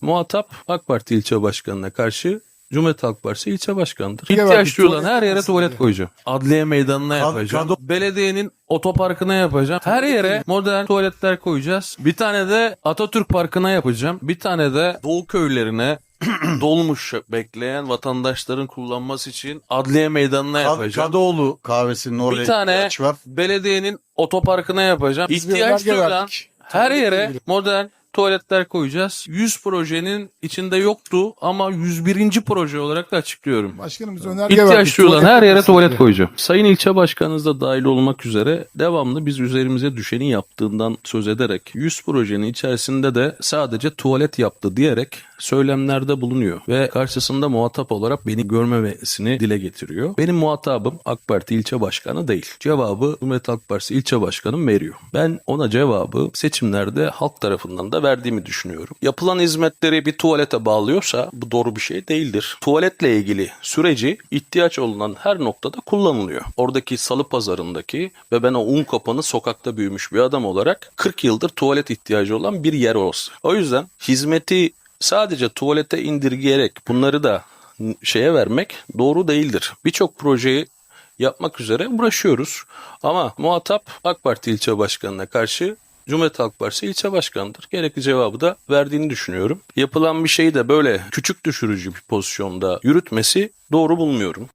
Muhatap AK Parti ilçe başkanına karşı Cumhuriyet Halk Partisi ilçe başkanıdır. Ya İhtiyaç bak, duyulan her yere tuvalet ya? koyacağım. Adliye meydanına yapacağım. Belediyenin otoparkına yapacağım. Her yere modern tuvaletler koyacağız. Bir tane de Atatürk Parkı'na yapacağım. Bir tane de Doğu köylerine dolmuş bekleyen vatandaşların kullanması için adliye meydanına yapacağım. Kadıoğlu kahvesinin oraya Bir tane belediyenin otoparkına yapacağım. İhtiyaç duyulan her yere modern tuvaletler koyacağız. 100 projenin içinde yoktu ama 101. proje olarak da açıklıyorum. Başkanım biz önerge İhtiyaç verdik. duyulan her yere tuvalet koyacağım. Sayın ilçe başkanınız da dahil olmak üzere devamlı biz üzerimize düşeni yaptığından söz ederek 100 projenin içerisinde de sadece tuvalet yaptı diyerek söylemlerde bulunuyor ve karşısında muhatap olarak beni görmemesini dile getiriyor. Benim muhatabım AK Parti ilçe başkanı değil. Cevabı Cumhuriyet Halk Partisi ilçe başkanım veriyor. Ben ona cevabı seçimlerde halk tarafından da verdiğimi düşünüyorum. Yapılan hizmetleri bir tuvalete bağlıyorsa bu doğru bir şey değildir. Tuvaletle ilgili süreci ihtiyaç olunan her noktada kullanılıyor. Oradaki salı pazarındaki ve ben o un kapanı sokakta büyümüş bir adam olarak 40 yıldır tuvalet ihtiyacı olan bir yer olsa. O yüzden hizmeti sadece tuvalete indirgeyerek bunları da şeye vermek doğru değildir. Birçok projeyi yapmak üzere uğraşıyoruz. Ama muhatap AK Parti ilçe başkanına karşı Cumhuriyet Halk Partisi ilçe başkanıdır. Gerekli cevabı da verdiğini düşünüyorum. Yapılan bir şeyi de böyle küçük düşürücü bir pozisyonda yürütmesi doğru bulmuyorum.